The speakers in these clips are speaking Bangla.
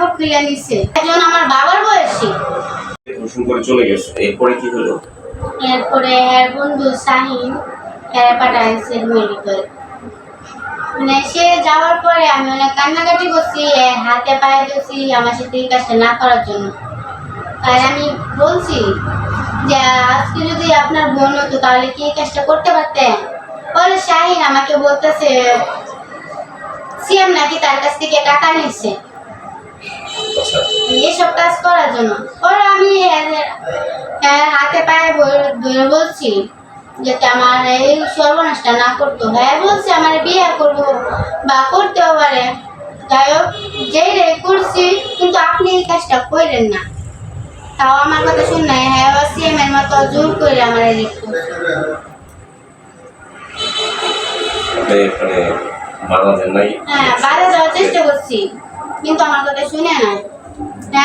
কাপড় খুলে নিচ্ছে একজন আমার বাবার বয়সী। ধর্ষণ করে চলে গেছে। এরপরে কি হলো? এরপরে এর বন্ধু শাহিন এর পাঠাইছে মেডিকেল মানে সে যাওয়ার পরে আমি অনেক কান্নাকাটি করছি হাতে পায়ে দিয়েছি আমার সাথে এই কাজটা না করার জন্য। আর আমি বলছি যে আজকে যদি আপনার বোন হতো তাহলে কি এই কাজটা করতে পারতেন? পরে শাহিন আমাকে বলতেছে সিএম নাকি তার কাছ থেকে টাকা নিচ্ছে এসব কাজ করার জন্য। পরে আমি হাতে পায়ে ধরে বলছি যাতে আমার এই সর্বনাশটা না করতো হ্যাঁ বলছে আমার বিয়ে করব বা করতেও পারে যাই হোক যেই রে করছি কিন্তু আপনি এই কাজটা করেন না। তাও আমার কথা শুন নাই। হ্যাঁ সিএম এর মতো জোর করে আমার মানে বাধা দেন নাই। হ্যাঁ বাধা দেওয়ার চেষ্টা করছি। কিন্তু আমার কথা শুনে না হ্যাঁ,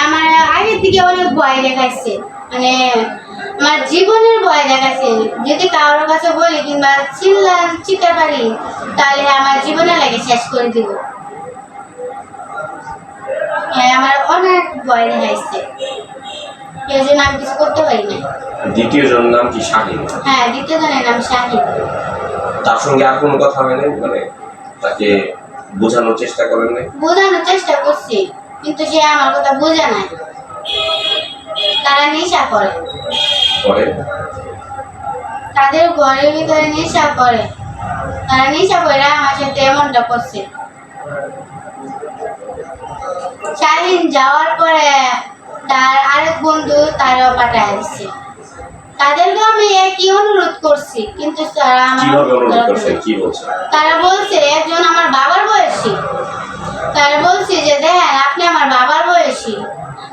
আমার আগের থেকে অনেক ভয় দেখাচ্ছে। মানে আমার জীবনের ভয় দেখাচ্ছে। যদি কারোর কাছে বলি কিংবা চিল্লা চিৎকার পারি তাহলে আমার জীবনে লাগে শেষ করে দিব। হ্যাঁ আমার অনেক ভয় দেখাইছে এই জন্য আমি কিছু করতে পারি না দ্বিতীয় জনের নাম কি শাহিন? হ্যাঁ দ্বিতীয় জনের নাম তার সঙ্গে আর কোনো কথা হয় নাই? মানে তাকে বোঝানোর চেষ্টা করেন নাই? বোঝানোর চেষ্টা করছি। কিন্তু সে আমার কথা বোঝে নাই। তারা নেশা করে। তাদের ঘরের ভিতরে নেশা করে। তারা নেশা করে আমার সাথে এমনটা করছে। শালীন যাওয়ার পরে তার আরেক বন্ধু তারাও পাঠায় দিচ্ছে তাদেরকে আমি একই অনুরোধ করছি কিন্তু তারা আমার তারা বলছে একজন আমার বাবার বয়সী। তারা বলছে যে দেখেন আপনি আমার বাবার বয়সী।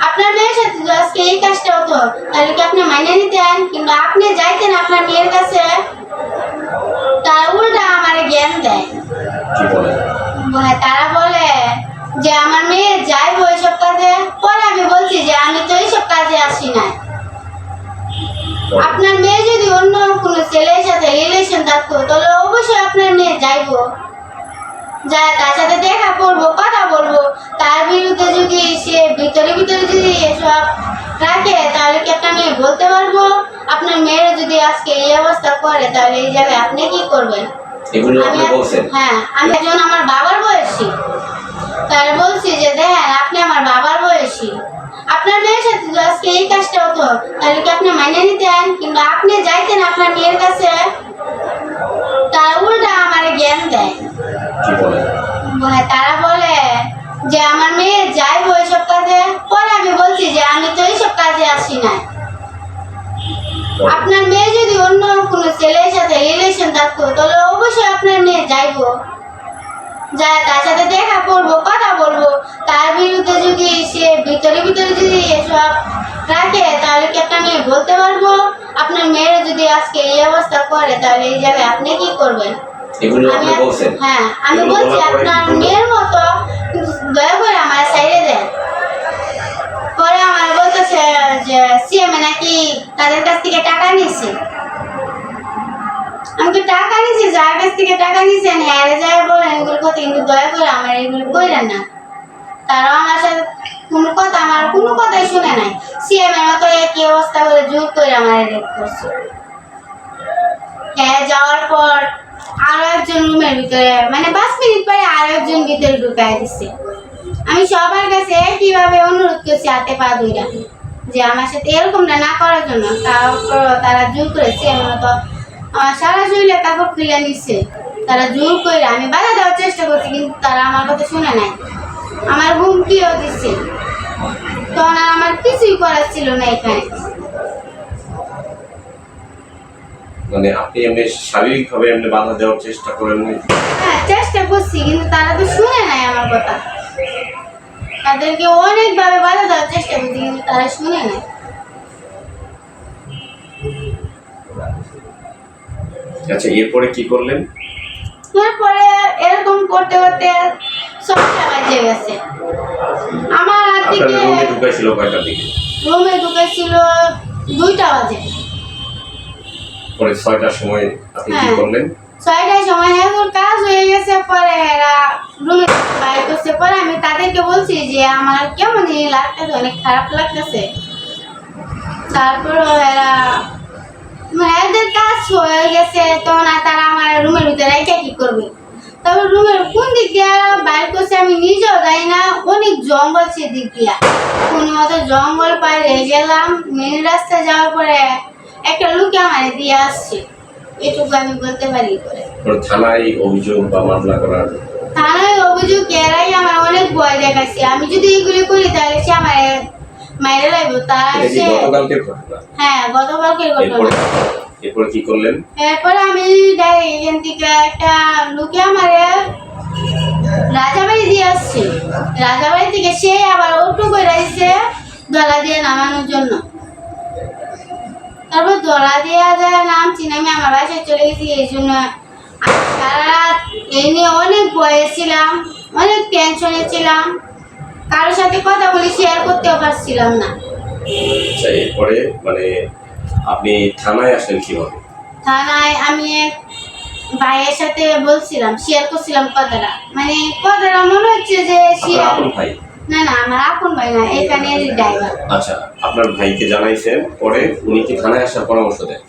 আপনার মেয়ের সাথে যদি আজকে এই কাজটা হতো। তাহলে কি আপনি মাইনে নিতেন? কিংবা আপনি যাইতেন আপনার মেয়ের কাছে? তারা উল্টা আমার জ্ঞান দেয়। তারা বলে যে আমার মেয়ে যাইবো এইসব কাজে পরে আমি বলছি যে আমি তো এইসব কাজে আসি না আপনার মেয়ে যদি অন্য কোনো ছেলের সাথে রিলেশন থাকতো তাহলে অবশ্যই আপনার মেয়ে যাইবো। যা তার সাথে দেখা করব কথা বলব তার বিরুদ্ধে যদি সে ভিতরে ভিতরে যদি এসব রাখে তাহলে কি আপনার মেয়ে বলতে পারব? আপনার মেয়ের যদি আজকে এই অবস্থা করে তাহলে এই জায়গায় আপনি কি করবেন? এগুলো আপনি বলছেন। হ্যাঁ আমি একজন আমার বাবার বয়সী। তার বলছি যে দেখেন আপনি আমার বাবার বয়সী। আপনার মেয়ের সাথে আজকে এই কাজটা হতো তাহলে কি আপনি মাইনে নিতেন? কিংবা আপনি যাইতেন আপনার মেয়ের কাছে তার উল্টা আমার জ্ঞান দেয় কি বলে বলে- তারা বলে যে আমার মেয়ে যাইবো এইসব কাজে পরে আমি বলছি যে আমি তো এইসব কাজে আসি না আপনার মেয়ে যদি অন্য কোনো ছেলের সাথে রিলেশন থাকতো তাহলে অবশ্যই আপনার মেয়ে যাইবো। যা তার সাথে দেখা করব কথা বলব। তার বিরুদ্ধে যদি সে ভিতরে ভিতরে যদি এসব রাখে তাহলে কি আপনার মেয়ে বলতে পারব? আপনার মেয়ের যদি আজকে এই অবস্থা করে তাহলে এই জায়গায় আপনি কি করবেন? আমি হ্যাঁ আমি বলছি আপনার মেয়ের মতো দয়া করে আমার সাইডে দেন পরে আমার বলতেছে যে সিএমএ নাকি তাদের কাছ থেকে টাকা নিচ্ছে আমি তো টাকা নিছি যার কাছ থেকে টাকা নিছেন হ্যাঁ যায় বলেন এগুলো কথা কিন্তু দয়া করে আমার এগুলো না আমার সাথে কোনো কথা আমার কোনো কথাই শুনে নাই সিএম এর মতো একই অবস্থা করে জোর করে আমার রেপ করছে হ্যাঁ যাওয়ার পর আরও একজন রুমের ভিতরে মানে পাঁচ মিনিট পরে আরও একজন ভিতরে ঢুকাই দিচ্ছে আমি সবার কাছে কীভাবে অনুরোধ করছি হাতে পা দুইটা যে আমার সাথে এরকমটা না করার জন্য তারপর তারা জোর করেছে এমন তো আমার সারা শরীরে কাপড় খুলে নিচ্ছে তারা জোর করে আমি বাধা দেওয়ার চেষ্টা করছি কিন্তু তারা আমার কথা শুনে নাই। আমার হুমকিও দিচ্ছে তখন আর আমার কিছুই করার ছিল না এখানে। মানে আপনি এমনি এমনি বাধা দেওয়ার চেষ্টা করেন হ্যাঁ চেষ্টা করছি কিন্তু তারা তো শুনে নাই আমার কথা। তাদেরকে অনেকভাবে বাধা দেওয়ার চেষ্টা করছি কিন্তু তারা শুনে নাই। আচ্ছা এরপরে কি করলেন? তারপরে এরকম করতে করতে বাজে গেছে। আমার আপনার রুমে কয়টার দিকে? রুমে ঢুকেছিল দুইটা বাজে। পরে ছয়টার সময় আপনি কি হ্যাঁ। করলেন? ছয়টার সময় এখন কাজ হয়ে গেছে পরে এরা রুমে বাইর করছে পরে বলছি যে আমার কেমন লাগতেছে অনেক খারাপ লাগতেছে। তারপর এরা মানে এদের কাজ হয়ে গেছে, তখন আর তারা আমার রুমের ভিতরে রেখে কি করবে? তারপর রুমের কোন দিক দিয়ে বাইর করছে আমি নিজেও যাই না, অনেক জঙ্গল সেদিক দিয়া। কোনো মতো জঙ্গল পাড়ে গেলাম মেন রাস্তায় যাওয়ার পরে একটা লোকে আমার দিয়ে আসছে। এটুকু আমি বলতে পারি করে থানায় অভিযোগ বা মামলা করার থানায় অভিযোগ এরাই আমার অনেক ভয় দেখাচ্ছে। আমি যদি এগুলি করি তাহলে সে আমার মাইরে লাগবে তারা সে গতকালকের ঘটনা? হ্যাঁ গতকালকের ঘটনা। এরপরে? কি করলেন? এরপরে আমি যাই এখান থেকে একটা লোকে আমারে রাজাবাড়ি দিয়ে আসছে। রাজাবাড়ি থেকে সে আবার অটো করে আসছে দলা দিয়ে নামানোর জন্য। তারপর দলা দিয়ে যায় নামছি না আমি আমার বাসায় চলে গেছি। এই জন্য সারা রাত এই নিয়ে অনেক ভয়ে ছিলাম অনেক টেনশনে ছিলাম। কারোর সাথে কথা বলে শেয়ার করতেও পারছিলাম না। আচ্ছা এরপরে মানে আপনি থানায় আসলেন কীভাবে? থানায় আমি এক ভাইয়ের সাথে বলছিলাম শেয়ার করছিলাম কথাটা। মানে কথাটা মনে হচ্ছে যে শেয়ার আপন ভাই? না না আমার আপন ভাই না এখানে ড্রাইভার আচ্ছা আপনার ভাইকে জানাইছেন পরে উনি কি থানায় আসার পরামর্শ দেন?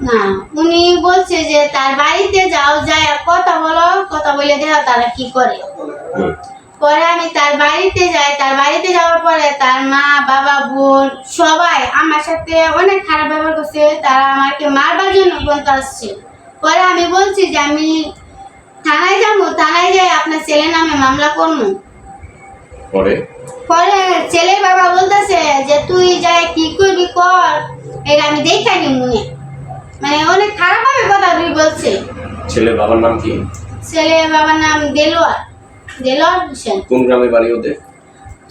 না উনি বলছে যে তার বাড়িতে যাও যাই কথা বলো কথা বলে দেখো তারা কি করে। পরে আমি তার বাড়িতে যাই তার বাড়িতে যাওয়ার পরে তার মা বাবা বোন সবাই আমার সাথে অনেক খারাপ ব্যবহার করছে তারা আমাকে মারবার জন্য পর্যন্ত আসছে পরে আমি বলছি যে আমি থানায় যাব থানায় যাই আপনার ছেলের নামে মামলা করব। পরে? পরে ছেলের বাবা বলতেছে যে তুই যাই কি করবি কর এটা আমি দেখাই মনে। মানে অনেক খারাপ ভাবে কথা তুই বলছে। ছেলের বাবার নাম কি? ছেলের বাবার নাম দেলোয়ার। দেলোয়ার হোসেন। কোন গ্রামে বাড়ি ওদের?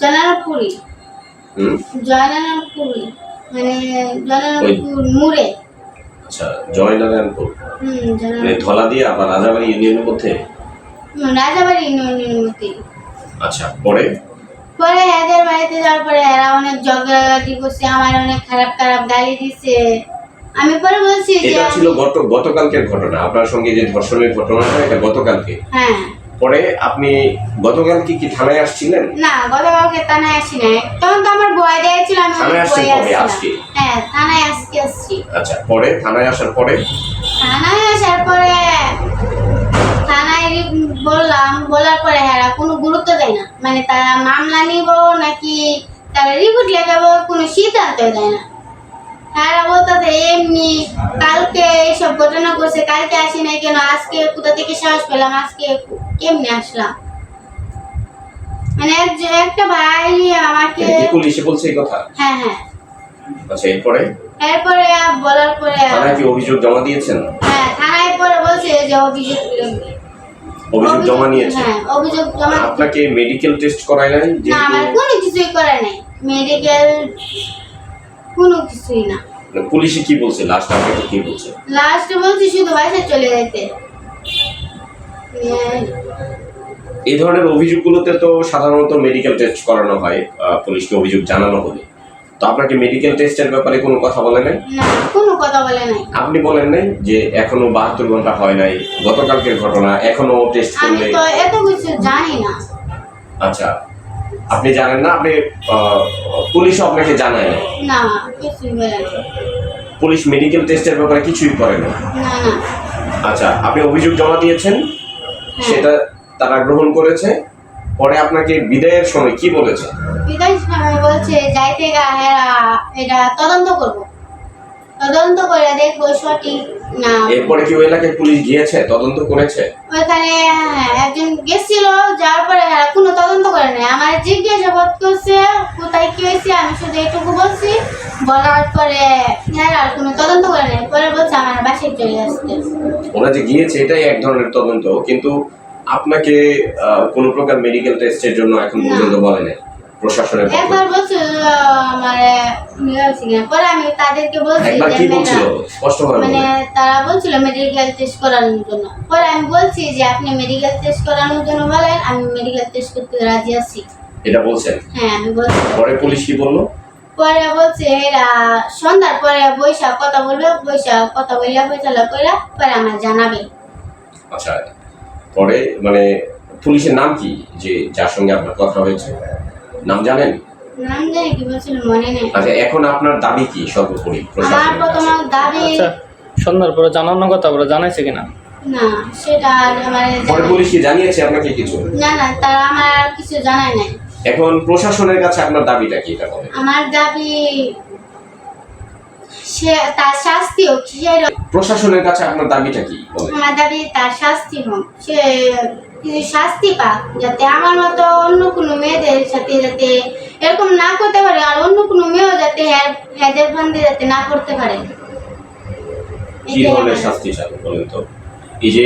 জয়নারপুরি হুম? জয়নারপুরি মানে জয়নারপুর মুড়ে। আচ্ছা জয়নারায়ণপুর হুম মানে ধলা দিয়ে আবার রাজাবাড়ি ইউনিয়নের মধ্যে? রাজাবাড়ি ইউনিয়নের মধ্যে। আচ্ছা পরে? পরে এদের বাড়িতে যাওয়ার পরে এরা অনেক ঝগড়াঝাটি করছে আমার অনেক খারাপ খারাপ গালি দিছে আমি পরে বলছি যে এটা ছিল গত গতকালকের ঘটনা। আপনার সঙ্গে যে ধর্ষণের ঘটনাটা এটা গতকালকে। হ্যাঁ। পরে আপনি গতকালকে কি থানায় আসছিলেন? না গতকালকে থানায় আসি না তখন তো আমার দিয়েছিল আমি থানায়। আজকে? হ্যাঁ থানায় আজকে আসছি। আচ্ছা পরে? থানায় আসার পরে? থানায় আসার পরে থানায় বললাম বলার পরে হ্যাঁ কোনো গুরুত্ব দেয় না। মানে তারা মামলা নিব নাকি তারা রিপোর্ট লেখাবো কোনো সিদ্ধান্ত দেয় না। তারা বলতে এমনি কালকে এইসব ঘটনা করছে কালকে আসি নাই কেন? আজকে কোথা থেকে সাহস পেলাম? আজকে কেমনে আসলাম? মানে একটা ভাই আমাকে পুলিশে বলছে এই কথা? হ্যাঁ হ্যাঁ। আচ্ছা এরপরে? এরপরে বলার পরে থানায় কি অভিযোগ জমা দিয়েছেন? হ্যাঁ থানায় পরে বলছে যে অভিযোগ অভিযোগ জমা নিয়েছেন? হ্যাঁ অভিযোগ জমা আপনাকে মেডিকেল টেস্ট করায় নাই? না আমার কোনো কিছুই করে নাই। মেডিকেল কোনো কিছুই না। পুলিশে কি বলছে? লাস্ট আপনাকে কি বলছে লাস্টে বলছি শুধু বাসায় চলে যেতে হ্যাঁ, এই ধরনের অভিযোগগুলোতে তো সাধারণত মেডিকেল টেস্ট করানো হয় পুলিশকে অভিযোগ জানানো হলে। তো আপনাকে মেডিকেল টেস্টের ব্যাপারে কোনো কথা বলে নাই? না কোনো কথা বলে নাই। আপনি বলেন নাই যে এখনও বাহাত্তর ঘণ্টা হয় নাই গতকালকের ঘটনা এখনও টেস্ট আমি করলে তো এত কিছু জানি না। আচ্ছা আপনি জানেন না? আপনি পুলিশ পুলিশও আপনাকে জানায় না। পুলিশ মেডিকেল টেস্টের ব্যাপারে কিছুই করে না। আচ্ছা আপনি অভিযোগ জমা দিয়েছেন? হ্যাঁ। সেটা তারা গ্রহণ করেছে? পরে আপনাকে বিদায়ের সময় কি বলেছে? বিদায়ের সময় বলছে যাইতে গা এটা তদন্ত করব। তদন্ত করে দেখব সঠিক না এরপরে কি ওই এলাকায় পুলিশ গিয়েছে? তদন্ত করেছে? ওইখানে হ্যাঁ, একজন গেছিল যাওয়ার পরে কোনো তদন্ত করে নাই। আমার জিজ্ঞাসাবাদ করছে কোথায় কি হয়েছে আমি শুধু এটুকু বলছি বলার পরে আর কোনো তদন্ত করে নাই। পরে বলছে আমার বাসায় চলে আসতে ওরা যে গিয়েছে এটাই এক ধরনের তদন্ত। কিন্তু আপনাকে কোনো প্রকার মেডিকেল টেস্টের জন্য এখন। পর্যন্ত বলে নাই প্রশাসনের একবার বলছিল আমার পরে আমি তাদেরকে বলছি কি বলছিল? স্পষ্ট করে মানে তারা বলছিল মেডিকেল টেস্ট করানোর জন্য। পরে আমি বলছি যে আপনি মেডিকেল টেস্ট করানোর জন্য বলেন আমি মেডিকেল টেস্ট করতে রাজি আছি। এটা বলছেন? হ্যাঁ আমি বলছি। পরে পুলিশ কি বলল? পরে বলছে এরা সন্ধ্যার পরে বৈশাখ কথা বলবে বৈশাখ কথা বললে কইরা পরে আমার জানাবে। আচ্ছা পরে মানে পুলিশের নাম কি যে যার সঙ্গে আপনার কথা হয়েছে? নাম জানেন? মনে আচ্ছা এখন আপনার দাবি কি সর্বোপরি? প্রশাসনের কাছে? দাবি আচ্ছা সন্ধ্যার পরে জানানোর কথা বলে জানাইছে কিনা? না সেটা পরে পুলিশ কি জানিয়েছে আপনাকে কিছু? না না তারা আমার কিছু জানায় নাই। এখন প্রশাসনের কাছে আপনার দাবিটা কি এটা আমার দাবি সে তার শাস্তি হোক প্রশাসনের কাছে আপনার দাবিটা কি আমার দাবি তার শাস্তি হোক সে কিছু শাস্তি পাক যাতে আমার মতো অন্য কোনো মেয়েদের সাথে যাতে এরকম না করতে পারে আর অন্য কোনো মেয়েও যাতে হেদের ফান্দে যাতে না করতে পারে। কি ধরনের শাস্তি চান বলেন তো? এই যে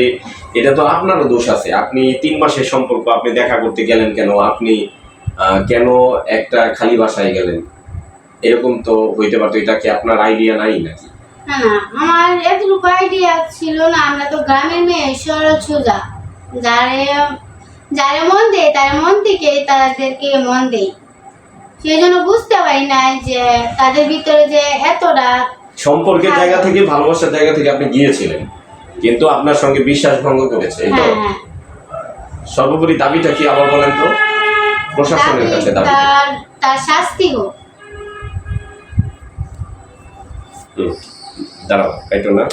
এটা তো আপনারও দোষ আছে। আপনি তিন মাসের সম্পর্ক আপনি দেখা করতে গেলেন কেন? আপনি কেন একটা খালি বাসায় গেলেন? এরকম তো হইতে পারতো। এটা কি আপনার আইডিয়া নাই নাকি? না না আমার এতটুকু আইডিয়া ছিল না। আমরা তো গ্রামের মেয়ে সরল সোজা যারে যারে মন দেয় তার মন থেকে তাদেরকে মন দেয়। সেই জন্য বুঝতে পারি না যে তাদের ভিতরে যে এতটা সম্পর্কের হ্যাঁ। জায়গা থেকে ভালোবাসার জায়গা থেকে আপনি গিয়েছিলেন। কিন্তু আপনার সঙ্গে বিশ্বাস ভঙ্গ করেছে এই তো। হ্যাঁ হ্যাঁ। সর্বোপরি দাবিটা কি আবার বলেন তো? প্রশাসনের কাছে দাবি। তার শাস্তি হোক। দাঁড়াও কাইটো না